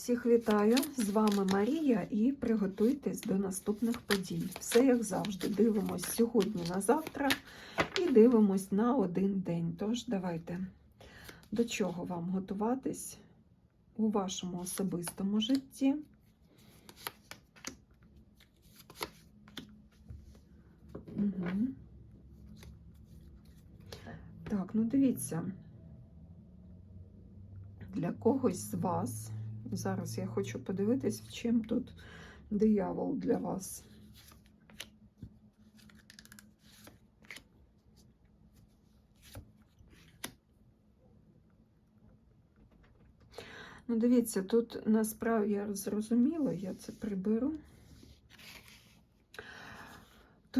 Всіх вітаю! З вами Марія і приготуйтесь до наступних подій. Все як завжди. Дивимось сьогодні на завтра і дивимось на один день. Тож давайте до чого вам готуватись у вашому особистому житті. Угу. Так, ну дивіться, для когось з вас. Зараз я хочу подивитись, в чим тут диявол для вас. Ну, дивіться, тут насправді я зрозуміла, я це приберу.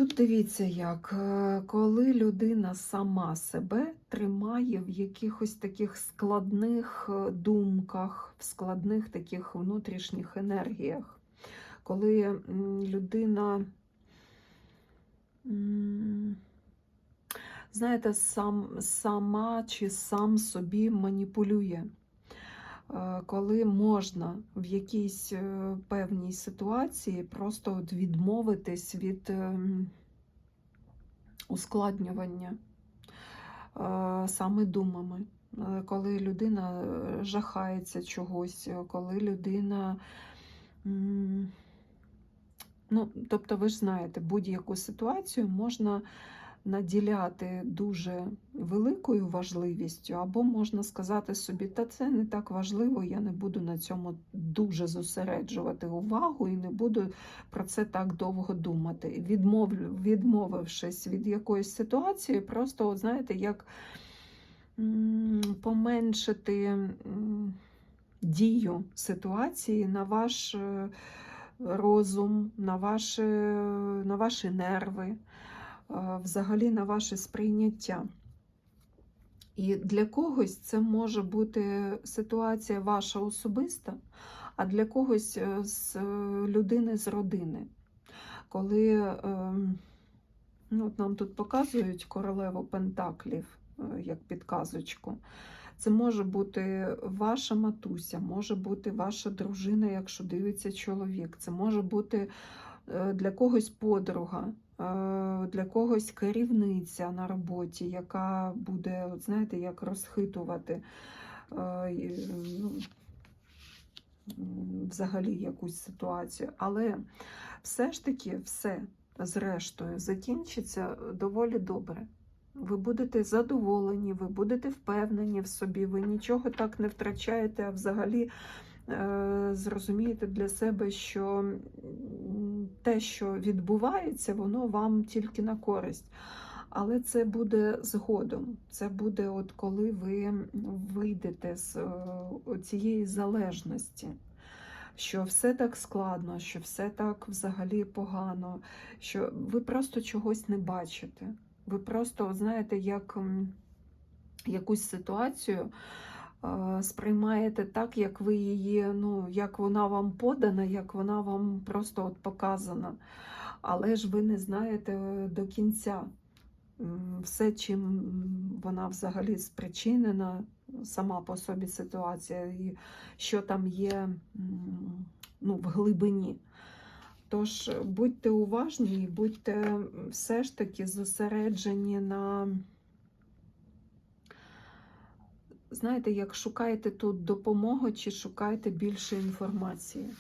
Тут дивіться, як е, коли людина сама себе тримає в якихось таких складних е, думках, в складних таких внутрішніх енергіях, коли людина, знаєте, сам, сама чи сам собі маніпулює. Е, Коли можна в якійсь е, певній ситуації просто відмовитись від ем, ускладнювання е, саме думами, Е, коли людина е, жахається чогось, е, коли людина. Ну, тобто, ви ж знаєте, будь-яку ситуацію можна наділяти дуже великою важливістю, або можна сказати собі, та це не так важливо, я не буду на цьому дуже зосереджувати увагу і не буду про це так довго думати. Відмов, відмовившись від якоїсь ситуації, просто, от, знаєте, як поменшити дію ситуації на ваш е, розум, на, ваше, на ваші нерви е, взагалі на ваше сприйняття. І для когось це може бути ситуація ваша особиста, а для когось е, з е, людини з родини. Коли е, ну, нам тут показують королеву Пентаклів е, як підказочку. Це може бути ваша матуся, може бути ваша дружина, якщо дивиться чоловік. Це може бути для когось подруга, для когось керівниця на роботі, яка буде, от знаєте, як розхитувати ну, взагалі якусь ситуацію. Але все ж таки все зрештою закінчиться доволі добре. Ви будете задоволені, ви будете впевнені в собі, ви нічого так не втрачаєте, а взагалі зрозумієте для себе, що те, що відбувається, воно вам тільки на користь. Але це буде згодом. Це буде, от коли ви вийдете з е, цієї залежності. Що все так складно, що все так взагалі погано, що ви просто чогось не бачите. Ви просто знаєте, як якусь ситуацію е, сприймаєте так, як ви її, ну, як вона вам подана, як вона вам просто от показана. Але ж ви не знаєте е, до кінця все, чим вона взагалі спричинена, сама по собі ситуація, і що там є ну, в глибині. Тож будьте уважні і будьте все ж таки зосереджені на, знаєте, як шукаєте тут допомогу чи шукаєте більше інформації.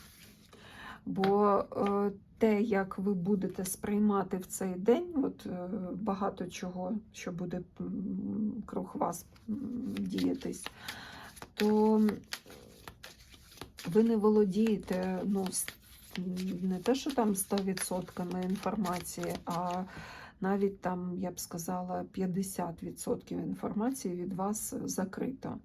Бо е, те, як ви будете сприймати в цей день, от е, багато чого, що буде круг вас діятись, то ви не володієте ну, не те, що там 100% інформації, а навіть там, я б сказала, 50% інформації від вас закрито.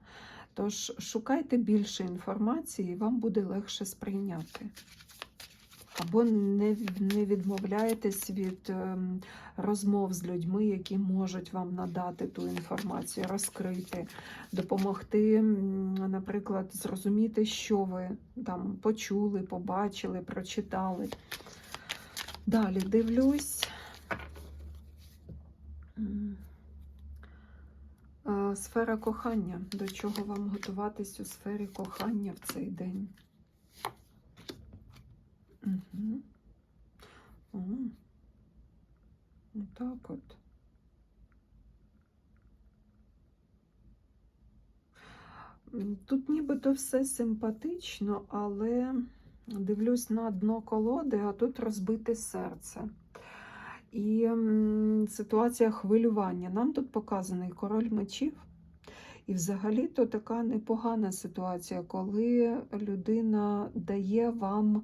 Тож шукайте більше інформації, і вам буде легше сприйняти. Або не, не відмовляйтесь від ем, розмов з людьми, які можуть вам надати ту інформацію, розкрити, допомогти, наприклад, зрозуміти, що ви там почули, побачили, прочитали. Далі дивлюсь. Сфера кохання. До чого вам готуватись у сфері кохання в цей день? Угу. О, так от. Тут нібито все симпатично, але дивлюсь на дно колоди, а тут розбите серце. І ситуація хвилювання. Нам тут показаний король мечів. І взагалі-то така непогана ситуація, коли людина дає вам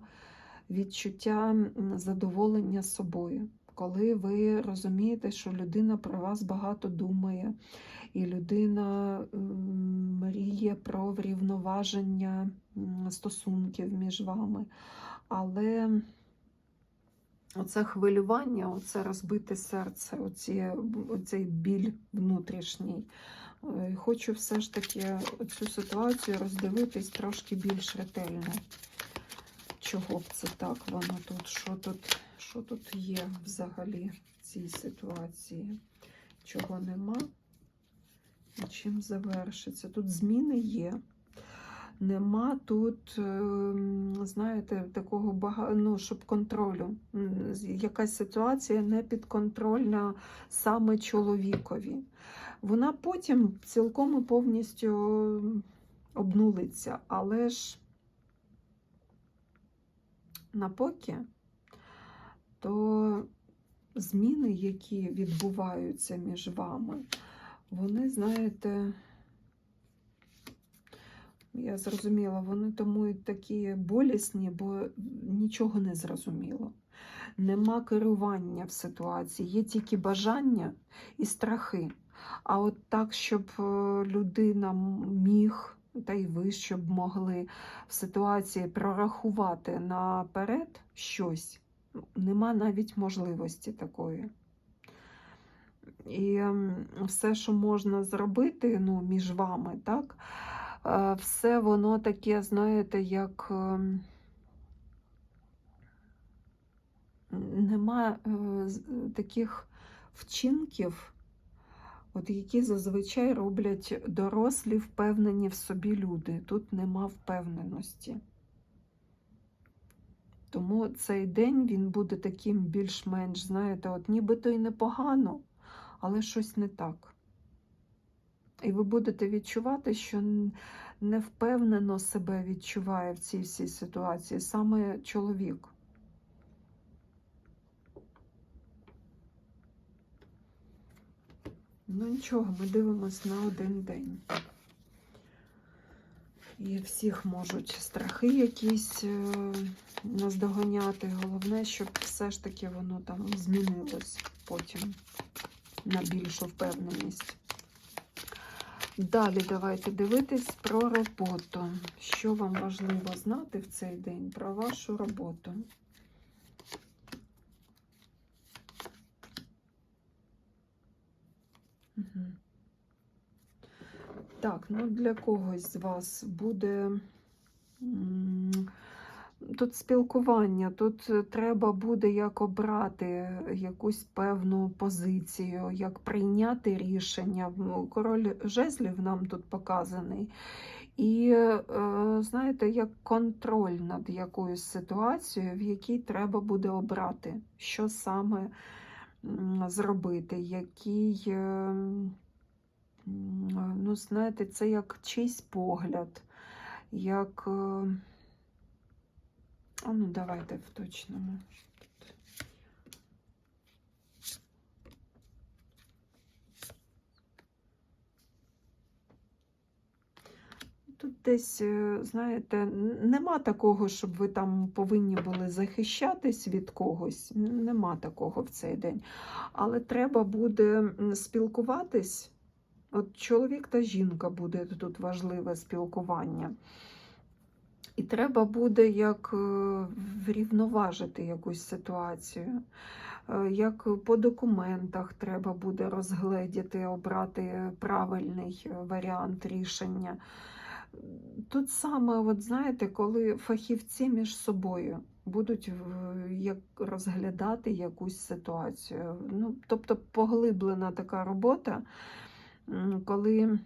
відчуття задоволення собою, коли ви розумієте, що людина про вас багато думає, і людина мріє про врівноваження стосунків між вами. Але оце хвилювання, оце розбите серце, оці, оцей біль внутрішній. Е, Хочу все ж таки цю ситуацію роздивитись трошки більш ретельно. Чого б це так воно тут? Що тут, що тут є взагалі в цій ситуації? Чого нема? І чим завершиться? Тут зміни є. Нема тут, ем, знаєте, такого багато, ну, щоб контролю. Якась ситуація не підконтрольна саме чоловікові. Вона потім цілком і повністю обнулиться, але ж напоки, то зміни, які відбуваються між вами, вони, знаєте, я зрозуміла, вони тому і такі болісні, бо нічого не зрозуміло. Нема керування в ситуації, є тільки бажання і страхи. А от так, щоб е, людина міг, та й ви щоб могли в ситуації прорахувати наперед щось, нема навіть можливості такої. І все, що можна зробити ну, між вами, так, все воно таке, знаєте, як ем, нема е, таких вчинків, от які зазвичай роблять дорослі, впевнені в собі люди. Тут нема впевненості. Тому цей день він буде таким більш-менш, знаєте, от нібито і непогано, але щось не так. І ви будете відчувати, що невпевнено себе відчуває в цій всій ситуації саме чоловік. Ну нічого, ми дивимось на один день. І всіх можуть страхи якісь е, наздоганяти. Головне, щоб все ж таки воно там змінилось потім на більшу впевненість. Далі давайте дивитись про роботу. Що вам важливо знати в цей день про вашу роботу? Так, ну для когось з вас буде тут спілкування, тут е, треба буде як обрати якусь певну позицію, як прийняти рішення. Король жезлів нам тут показаний. І, е, знаєте, як контроль над якоюсь ситуацією, в якій треба буде обрати, що саме зробити, який. е, Ну, знаєте, це як чийсь погляд, як. А ну, давайте в точному. Тут десь, е, знаєте, нема такого, щоб ви там повинні були захищатись від когось. Нема такого в цей день. Але треба буде спілкуватись. От чоловік та жінка буде тут важливе спілкування. Треба буде як е, врівноважити якусь ситуацію. Е, Як по документах треба буде розгледіти, обрати правильний е, варіант рішення. Тут саме, от знаєте, коли фахівці між собою будуть як розглядати якусь ситуацію. Ну, тобто поглиблена така робота, коли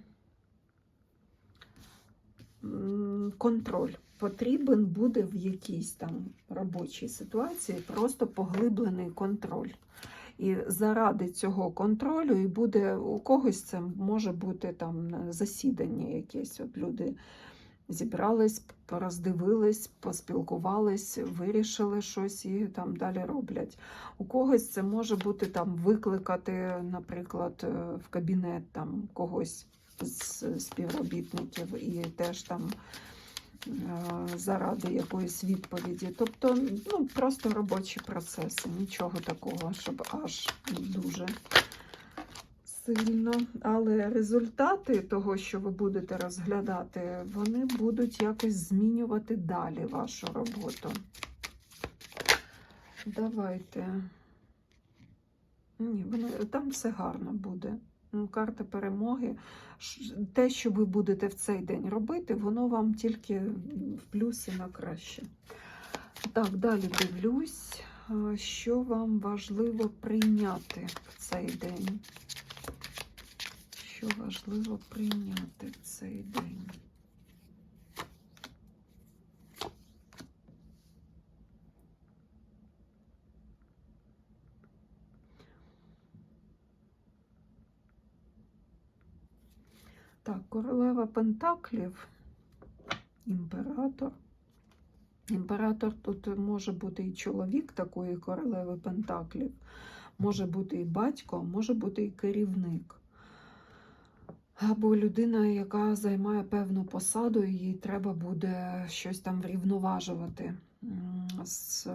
контроль. Потрібен буде в якійсь там робочій ситуації просто поглиблений контроль. І заради цього контролю і буде у когось це може бути там засідання якесь. От люди зібрались, пороздивились, поспілкувались, вирішили щось і там далі роблять. У когось це може бути там викликати, наприклад, е, в кабінет там когось з співробітників і теж там заради якоїсь відповіді. Тобто, ну, просто робочі процеси, нічого такого, щоб аж дуже сильно. Але результати того, що ви будете розглядати, вони будуть якось змінювати далі вашу роботу. Давайте. Ні, вони, там все гарно буде. Карта перемоги. Те, що ви будете в цей день робити, воно вам тільки в плюси на краще. Так, далі дивлюсь, що вам важливо прийняти в цей день. Що важливо прийняти в цей день? Так, королева Пентаклів, імператор. Імператор тут може бути і чоловік такої королеви Пентаклів, може бути і батько, може бути і керівник. Або людина, яка займає певну посаду, і їй треба буде щось там врівноважувати з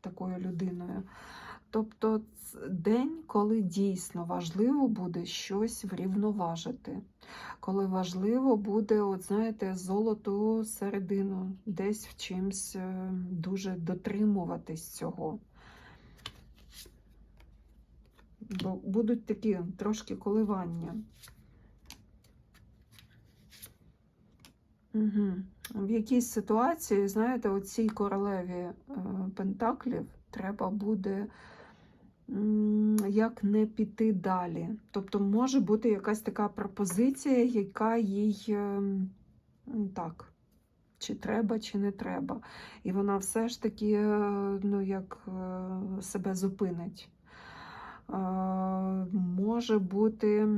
такою людиною. Тобто день, коли дійсно важливо буде щось врівноважити, коли важливо буде, от знаєте, золоту середину, десь в чимсь е, дуже дотримуватись цього. Бо будуть такі трошки коливання. Угу. В якійсь ситуації, знаєте, оцій королеві е, Пентаклів треба буде як не піти далі. Тобто може бути якась така пропозиція, яка їй е, так, чи треба, чи не треба. І вона все ж таки е, ну, як е, себе зупинить. Е, Може бути.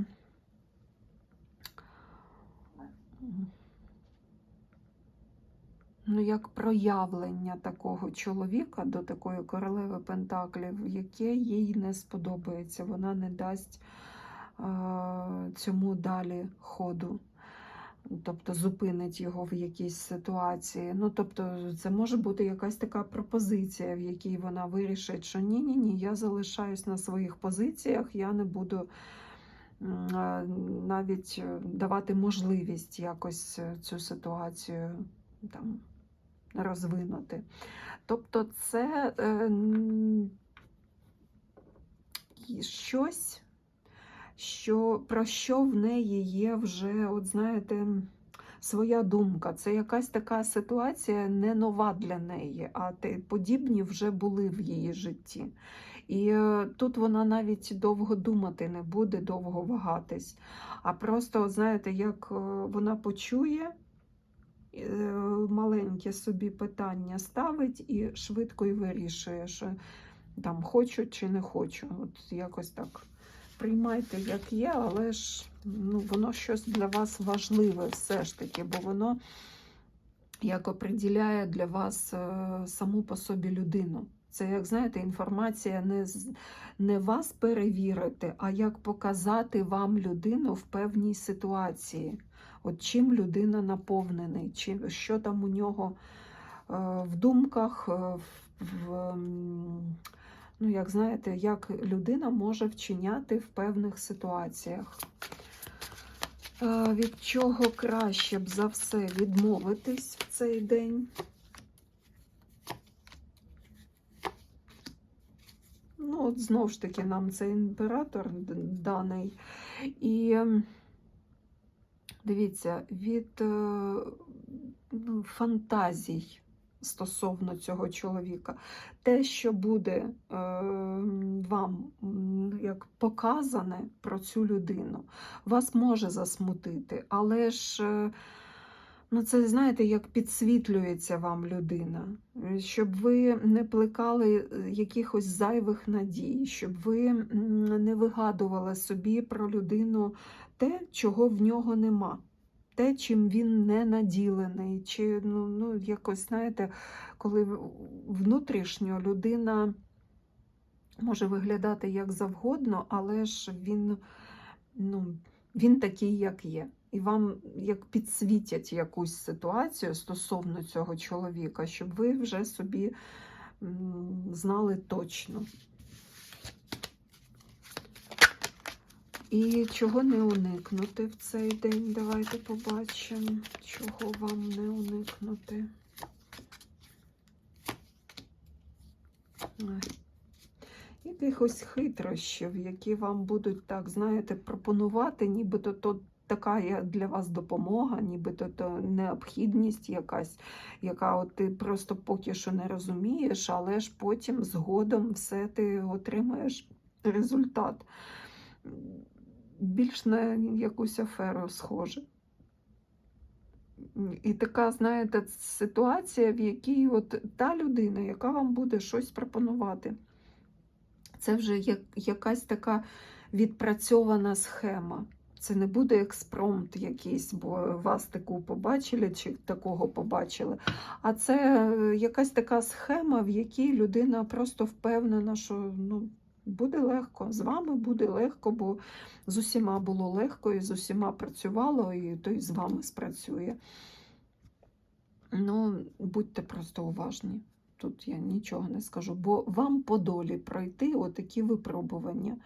Ну, як проявлення такого чоловіка до такої королеви Пентаклів, яке їй не сподобається. Вона не дасть е, цьому далі ходу. Тобто зупинить його в якійсь ситуації. Ну, тобто, це може бути якась така пропозиція, в якій вона вирішить, що ні-ні ні, я залишаюсь на своїх позиціях, я не буду навіть давати можливість якось е, цю ситуацію там розвинути. Тобто це е, щось, що, про що в неї є вже, от знаєте, своя думка. Це якась така ситуація не нова для неї, а подібні вже були в її житті. І е, тут вона навіть довго думати не буде, довго вагатись. А просто, знаєте, як е, вона почує, маленьке собі питання ставить і швидко і вирішує, що там хочу чи не хочу. От якось так приймайте, як є, але ж ну, воно щось для вас важливе все ж таки, бо воно як определяє для вас е, саму по собі людину. Це, як знаєте, інформація не, не вас перевірити, а як показати вам людину в певній ситуації. От чим людина наповнений, чим, що там у нього е, в думках, е, в, ну, як знаєте, як людина може вчиняти в певних ситуаціях. Е, Від чого краще б за все відмовитись в цей день? Ну, от знову ж таки, нам цей імператор даний. І дивіться, від е, ну, фантазій стосовно цього чоловіка, те, що буде е, вам як показане про цю людину, вас може засмутити, але ж. е, Ну, це знаєте, як підсвітлюється вам людина, щоб ви не плекали е, якихось зайвих надій, щоб ви не вигадували собі про людину те, чого в нього нема, те, чим він не наділений, чи ну, ну якось знаєте, коли внутрішньо людина може виглядати як завгодно, але ж він, ну, він такий, як є. І вам як підсвітять якусь ситуацію стосовно цього чоловіка, щоб ви вже собі знали точно. І чого не уникнути в цей день? Давайте побачимо, чого вам не уникнути. Якихось хитрощів, які вам будуть так, знаєте, пропонувати, нібито то така для вас допомога, нібито то необхідність якась, яка от ти просто поки що не розумієш, але ж потім згодом все ти отримаєш результат. Більш на якусь аферу схоже. І така, знаєте, ситуація, в якій от та людина, яка вам буде щось пропонувати, це вже як, якась така відпрацьована схема. Це не буде експромт якийсь, бо вас таку побачили чи такого побачили. А це якась така схема, в якій людина просто впевнена, що ну, буде легко. З вами буде легко, бо з усіма було легко, і з усіма працювало, і той з вами спрацює. Ну, будьте просто уважні. Тут я нічого не скажу, бо вам по долі пройти отакі випробування.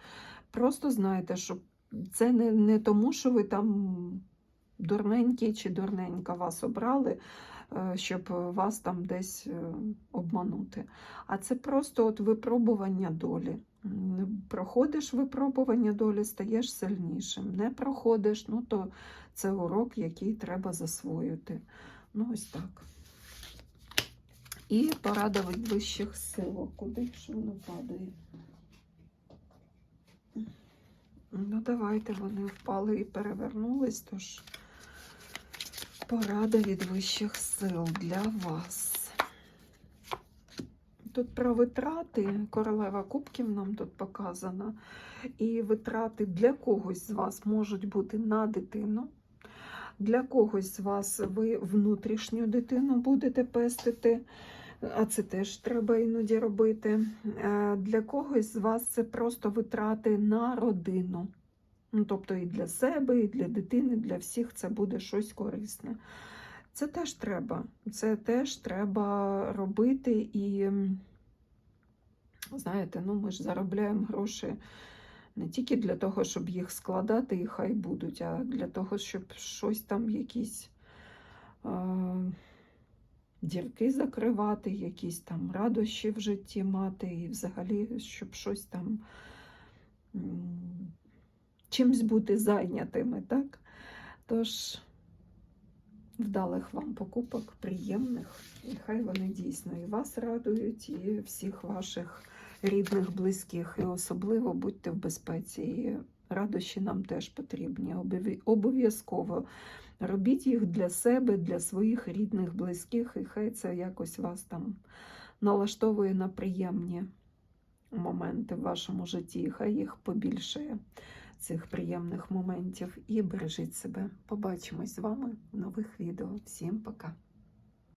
Просто знайте, що це не, не тому, що ви там дурненький чи дурненька вас обрали, е, щоб вас там десь е, обманути. А це просто от випробування долі. Проходиш випробування долі, стаєш сильнішим. Не проходиш, ну то це урок, який треба засвоїти. Ну, ось так. І порада від вищих сил. Куди ж воно падає? Ну, давайте вони впали і перевернулись, тож порада від вищих сил для вас. Тут про витрати, королева кубків нам тут показана. І витрати для когось з вас можуть бути на дитину. Для когось з вас ви внутрішню дитину будете пестити, а це теж треба іноді робити. Е, Для когось з вас це просто витрати на родину. Ну, тобто і для себе, і для дитини, для всіх це буде щось корисне. Це теж треба. Це теж треба робити. І, знаєте, ну ми ж заробляємо гроші не тільки для того, щоб їх складати і хай будуть, а для того, щоб щось там якісь е, дірки закривати, якісь там радощі в житті мати, і взагалі, щоб щось там чимсь бути зайнятими, так? Тож, вдалих вам покупок, приємних, і хай вони дійсно і вас радують, і всіх ваших рідних, близьких, і особливо будьте в безпеці. І радощі нам теж потрібні. Обов'язково робіть їх для себе, для своїх рідних, близьких, і хай це якось вас там налаштовує на приємні моменти в вашому житті. Хай їх побільшає цих приємних моментів. І бережіть себе. Побачимось з вами в нових відео. Всім пока!